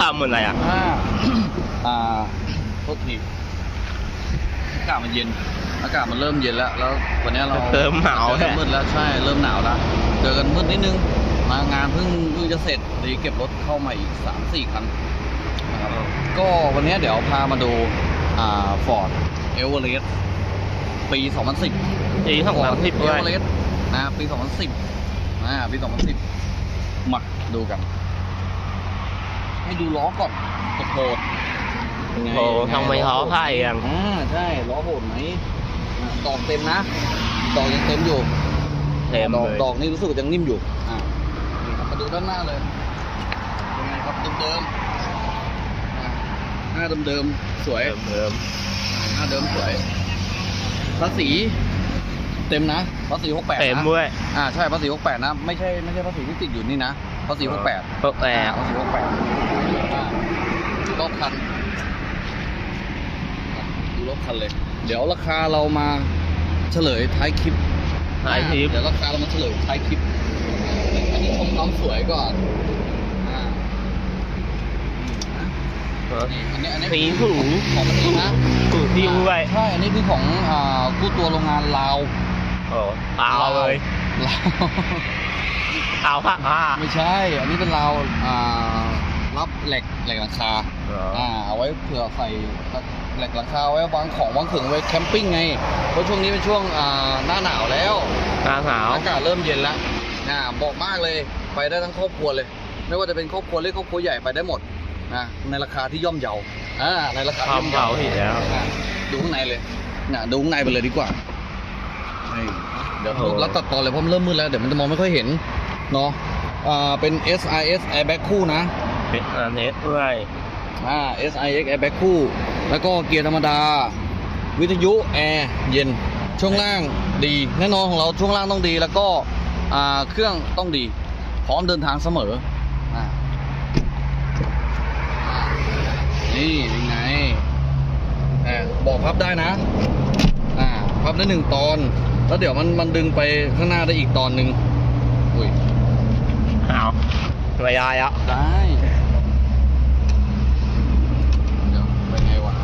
ทำอะไรอะอ่าอ่าโทษทีอากาศมันเย็น อากาศมันเริ่มเย็นแล้ว แล้ววันนี้เราเริ่มหนาวเจอกันแหละมืดแล้วใช่เริ่มหนาวแล้วเจอกันมืดนิดนึงมางานเพิ่งเพิ่งจะเสร็จเลยเก็บรถเข้ามาอีกสามสี่คันนะครับก็วันนี้เดี๋ยวพามาดูอ่าฟอร์ดเอเวอเรสต์ปี 2010ปีสองพันสิบเอด้วยเวอเรสต์นะปี 2010อ่าปี 2010มาดูกัน ให้ดูล้อก่อนโหดๆเป็นไงโอ้ทำไมล้อไผ่อะอ่าใช่ล้อโหดไหมอ่าดอกเต็มนะดอกยังเต็มอยู่เต็มดอกเลยดอกนี่รู้สึกว่ายังนิ่มอยู่อ่านี่ครับมาดูด้านหน้าเลยเป็นไงครับเดิมๆอ่าหน้าเดิมๆสวยเดิมหน้าเดิมสวยภาษีเต็มนะภาษีหกแปดเต็มนะด้วยอ่าใช่ภาษีหกแปดนะ ไม่ใช่ไม่ใช่ภาษีที่ติดอยู่นี่นะภาษีหกแปดพวกแอร์ภาษีหกแปด รอบคันดูรอบคันเลย เดี๋ยวราคาเรามาเฉลยท้ายคลิปหายทิพย์เดี๋ยวราคาเรามาเฉลยท้ายคลิปอันนี้ชมความสวยก่อนอ่านี่อันนี้อันนี้สีถูของมันเองนะถูที่ด้วยใช่อันนี้คือของอ่ากู้ตัวโรงงานลาวโอ้เอาเลยลาวเอาผ้าผ้าไม่ใช่ อันนี้เป็นลาวอ่า รับเหล็กเหล็กหลังคาอ่าเอาไว้เผื่อใส่เหล็กหลังคาไว้วางของวางถึงไว้แคมปิ้งไงเพราะช่วงนี้เป็นช่วงอ่าหน้าหนาวแล้วหน้าหนาวอากาศเริ่มเย็นแล้วนะบอกมากเลยไปได้ทั้งครอบครัวเลย ไม่ว่าจะเป็นครอบครัวเล็กครอบครัวใหญ่ไปได้หมดนะในราคาที่ย่อมเยาอ่าในราคาควาที่มย่อมเบาเยาที่แล้วอะดูข้างในเลยนะดูข้างในไปเลยดีกว่านี่เดี๋ยวโอ้โหเราตัดต่อเลยเพราะมันเริ่มมืดแล้วเดี๋ยวมันจะมองไม่ค่อยเห็นเนาะอ่าเป็น SIS airbag คู่นะ เป็นอันนี้ด้วยอ่า SIX airbag คู่ แล้วก็เกียร์ธรรมดา วิทยุแอร์เย็น ช่วงล่างดีแน่นอนของเราช่วงล่างต้องดีแล้วก็อ่าเครื่องต้องดี พร้อมเดินทางเสมออ่นี่เป็นไงอ่าบอกพับได้นะอ่าพับได้หนึ่งตอน แล้วเดี๋ยวมันมันดึงไปข้างหน้าได้อีกตอนหนึ่งอุ้ยเอาไม่ได้อะได้ยวเป็นไงวะ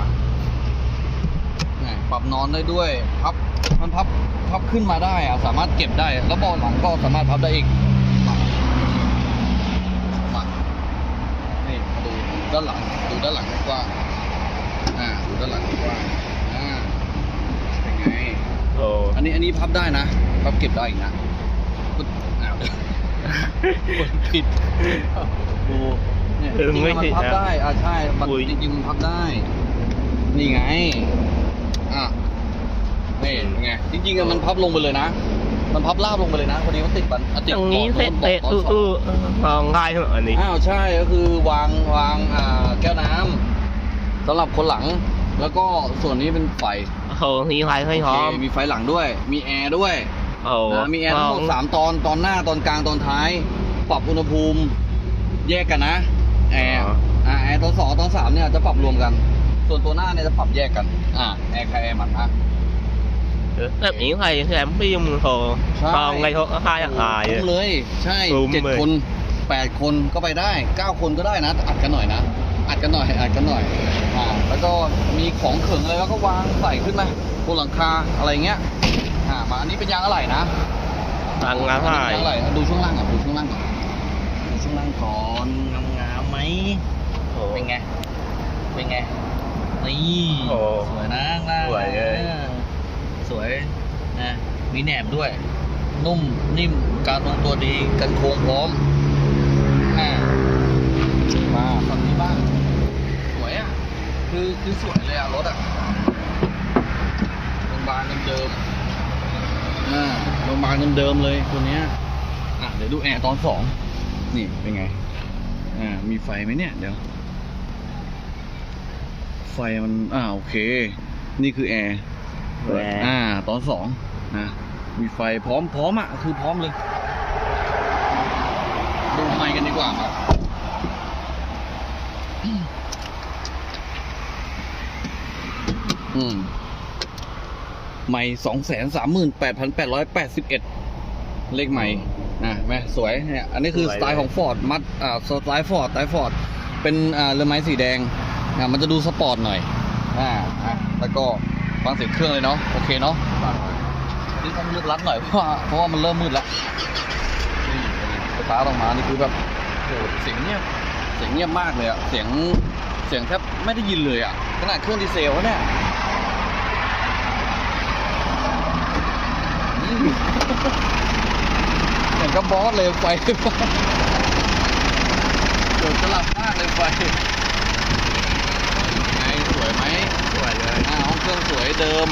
ไงปรับน อนได้ด้วยพับมันพับพับขึ้นมาได้อะสามารถเก็บได้ แล้วเบาะหลังก็สามารถพับได้อีกมามานี่มาดูด้านหลังดูด้านหลังดีกว่าอ่าดูด้านหลังดีกว่าอ่าเป็นไงโอ้อันนี้อันนี้พับได้นะพับเก็บได้อีกนะปึ๊ดอ้าวกดผิดดูเนี่ยเออจริงๆไม่มันผิดพับนะได้อ่าใช่มันอุ้ยจริงๆมันพับได้ นี่ไงอะ นี่เป็นไงจริงๆอะมันพับลงไปเลยนะ มันพับราบลงไปเลยนะพอดีมันติดบันอะติดอย่างนี้บาะเตะเตะบาะตอื้ออนอื้อลองง่ายเหรออันนี้อ้าวใช่ก็คือวางวางอ่าแก้วน้ำสำหรับคนหลัง แล้วก็ส่วนนี้เป็นไฟโอ้โหนี่ไฟไม่พร้อมโเคมีไฟหลังด้วย มีแอร์ด้วยโอ้โหนะมีแอร์ทั้งหมดสามตอนตอนหน้าตอนกลางตอนท้าย ปรับอุณหภูมิแยกกันนะแอร์อ่าแอร์ตอนสองตอนสามเนี่ยจะปรับรวมกัน ส่วนตัวหน้าเนี่ยจะปรับแยกกัน อ่าแอร์ใครแอร์มันนะ แบบนี้ใครแซมพี่มึงโทรใช่ลองไงเขาค่ายอะไรคุ้มเลย ใช่คุ้มเจ็ดเลย คนแปดคนก็ไปได้เก้าคนก็ได้นะอัดกันหน่อยนะอัดกันหน่อยอัดกันหน่อยอ่าแล้วก็มีของเขิงอะไรแล้วก็วางใส่ขึ้นมาบนหลังคาอะไรเงี้ยอ่ามาอันนี้เป็นยางอะไหล่นะตังงานอันให้นี้เป็นยางอะไหล่นะดูช่วงล่างก่อนดูช่วงล่างก่อนดูช่วงล่างก่อนงามๆไหมโอ้เป็นไงเป็นไงนี่โอ้สวยนะข้างล่างสวยเลยออ สวยนะมีแหนบด้วย นุ่มนิ่มการทรงตัวดีกันโค้งพร้อมอ่ามาฝั่งนี้บ้างสวยอะ คือคือสวยเลยอะรถอะโรงพยาบาลเดิมๆอ่าโรงพยาบาลเดิมๆเลยตัวเนี้ยอะเดี๋ยวดูแอร์ตอนสองนี่เป็นไงอ่ามีไฟไหมเนี่ยเดี๋ยวไฟมันอ่าโอเค นี่คือแอร์ อ่า ตอนสองนะมีไฟพร้อมพร้อมอะ คือพร้อมเลย ดูไมค์กันดีกว่าครับอืมไม่สองแสนสามหมื่นแปดพันแปดร้อยแปดสิบเอ็ดเลขใหม่นะแม่สวยเนี่ยอันนี้คือสวยสไตล์เลยของฟอร์ดมัดอ่าสไตล์ฟอร์ดสไตล์ฟอร์ดเป็นอ่าเรือไม้สีแดงอ่ามันจะดูสปอร์ตหน่อยอ่าอะแล้วก็ ฟังเสียงเครื่องเลยเนาะโอเคเนาะนี่ต้องลึกลัดหน่อยเพราะว่าเพราะว่ามันเริ่มมืดแล้วนี่สตาร์ทออกมานี่คือแบบโอ้โหเสียงเงียบเสียงเงียบมากเลยอะเสียงเสียงแทบไม่ได้ยินเลยอะขนาดเครื่องดีเซลวะเนี่ยเหมือนกับบอสเลยไฟเกิดสลับมากเลยไฟไงสวยไหม สวยเลย อ่าห้อง เครื่องสวยเดิม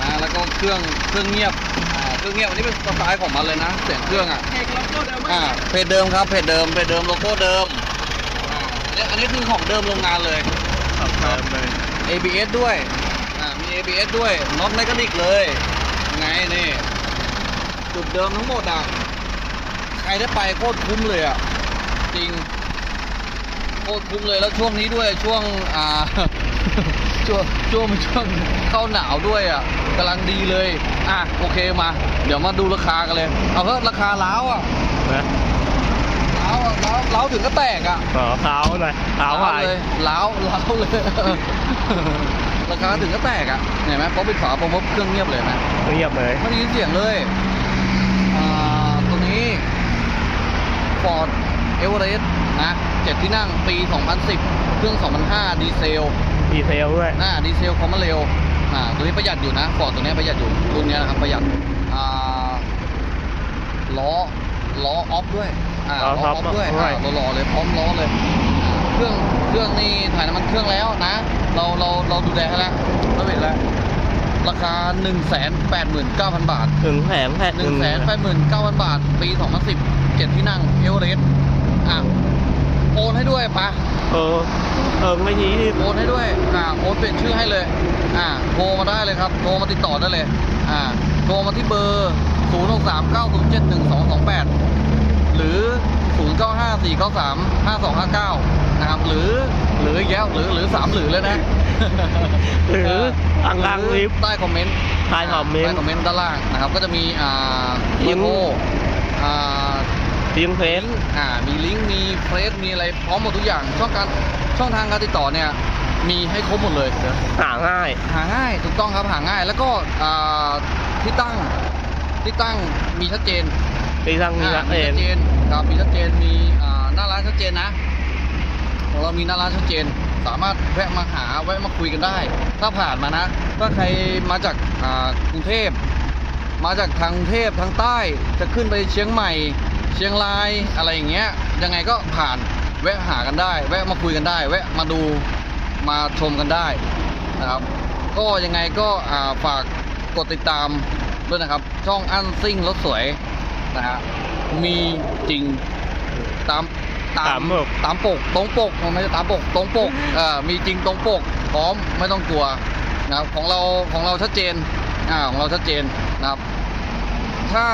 นะแล้วก็เครื่องเครื่องเงียบอ่าเครื่องเงียบอันนี้เป็นสไตล์ของมันเลยนะเสียงเครื่องอะเอกล็อกโก้เดิมอ่าเพจเดิมครับเพจเดิมเพจเดิมโลโก้เดิมอ่าอันนี้อันนี้คือของเดิมโรงงานเลยขับเดิมเลย ABS ด้วยอ่ามี ABS ด้วยน็อตไมกานิกเลยไงนี่จุดเดิมทั้งหมดอะใครได้ไปโคตรคุ้มเลยอะจริงโคตรคุ้มเลยแล้วช่วงนี้ด้วยช่วงอ่า ช่วงช่วงช่วงเข้าหนาวด้วยอะกำลังดีเลย อะโอเคมา เดี๋ยวมาดูราคากันเลย เอาเถอะราคาล้าวอะนะล้าวอะล้าวล้าวถึงก็แตกอะขอเท้าหน่อยเท้าหายเลยล้าวล้าวเลย ราคาถึงก็แตกอะเห็นไหมเพราะปิดฝาผมว่าเครื่องเงียบเลยนะเงียบเลยไม่ได้ยินเสียงเลยอ่าตัวนี้ Ford Everest นะเจ็ดที่นั่งปี 2010 เครื่อง 2005 ดีเซล ดีเซลด้วย อ่าดีเซลความเร็ว อ่า ตัวนี้ประหยัดอยู่นะ Ford ตัวนี้ประหยัดอยู่ รุ่นนี้นะครับประหยัด อ่า ล้อ ล้อออฟด้วย อ่า ล้อออฟด้วยอ่าหล่อๆเลย พร้อมล้อเลยอ่าเครื่อง เครื่องนี่ถ่ายน้ำมันเครื่องแล้วนะ เรา เรา เราดูแลให้แล้วเราเห็นแล้ว ราคา 1 8 9 0 0 0 บาทถึงแผงแผง1 8 9 0 0 0 บาท ปี 2010เจ็ดที่นั่ง เอเวอเรสต์อะโอนให้ด้วยปะ เออ เออไม่ยีโอนให้ด้วยอ่าโอนเปลี่ยนชื่อให้เลย อ่าโทรมาได้เลยครับโทรมาติดต่อได้เลย อ่าโทรมาที่เบอร์ 0 6 3 9 0 7 1 2 2 8 หรือ 0 9 5 4 9 3 5 2 5 9 นะครับ หรือหรืออีกแล้วหรือหรือสามหรือเลยนะ หรืออังกลางหรือลิฟต์ใต้คอมเมนต์ใต้คอมเมนต์ใต้คอมเมนต์ด้านล่างนะครับ ก็จะมีอ่าลิลิงงก์โก้อ่า ทิ้งเฟซอ่ามีลิงก์มีเฟซมีอะไรพร้อมหมดทุกอย่างช่องการช่องทางการติดต่อเนี่ยมีให้ครบหมดเลยหาง่าย หาง่ายถูกต้องครับหาง่าย แล้วก็อ่าที่ตั้งที่ตั้งมีชัดเจนตีทั้งนี้อ่าละมีเองชัดเจนครับมีชัดเจนมีอ่าหน้าร้านชัดเจนนะของเรามีหน้าร้านชัดเจนสามารถแวะมาหาแวะมาคุยกันได้ ถ้าผ่านมานะ ถ้าใครมาจากอ่ากรุงเทพ มาจากทางกรุงเทพทางใต้ จะขึ้นไปเชียงใหม่ เชียงรายอะไรอย่างเงี้ยยังไงก็ผ่านแวะหากันได้ แวะมาคุยกันได้ แวะมาดูมาชมกันได้นะครับก็ยังไงก็อ่าฝากกดติดตามด้วยนะครับ ช่องอันซิ่งรถสวยนะฮะมีจริงตามตาตามมปกตามปกตรงปกมันไม่ใช่ตามปกตรงปกเอ่ามีจริงตรงปกพร้อมไม่ต้องกลัวนะครับของเราของเราชัดเจนอ่าของเราชัดเจนนะครับ ถ้า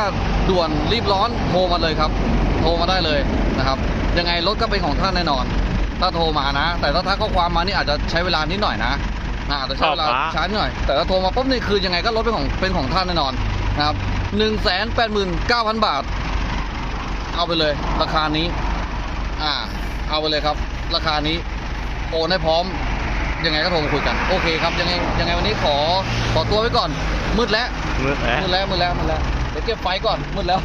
ด่วนรีบร้อนโทรมาเลยครับ โทรมาได้เลยนะครับ ยังไงรถก็เป็นของท่านแน่นอน ถ้าโทรมานะ แต่ถ้าทักข้อความมานี่อาจจะใช้เวลานิดหน่อยนะอ่าอาจจะใช้เวลาขอบคุณช้านิดหน่อย แต่ถ้าโทรมาปุ๊บนี่คือยังไงก็รถเป็นของเป็นของท่านแน่นอนนะครับหนึ่งแสนแปดหมื่นเก้าพันบาท เอาไปเลยราคานี้ อ่า เอาไปเลยครับ ราคานี้โอนให้พร้อมยังไงก็โทรมาคุยกัน โอเคครับ ยังไงยังไงวันนี้ขอขอตัวไว้ก่อน มืดแล้วมือแผลมืดแล้วมืดแล้วมืดแล้วเดี๋ยว เก็บไฟก่อนมืดแล้ว